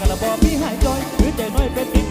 กระบอกมีหายจอย หรือใจน้อยเป็นปี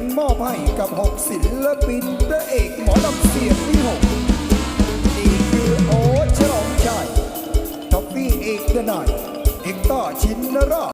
งมอบให้กับหกศิลปินพระเอกหมอลำเสียงที่หกนี่คือโอ๊ตฉลองชัยท็อปปี้เอกเดนายเอกต่อชินนรอ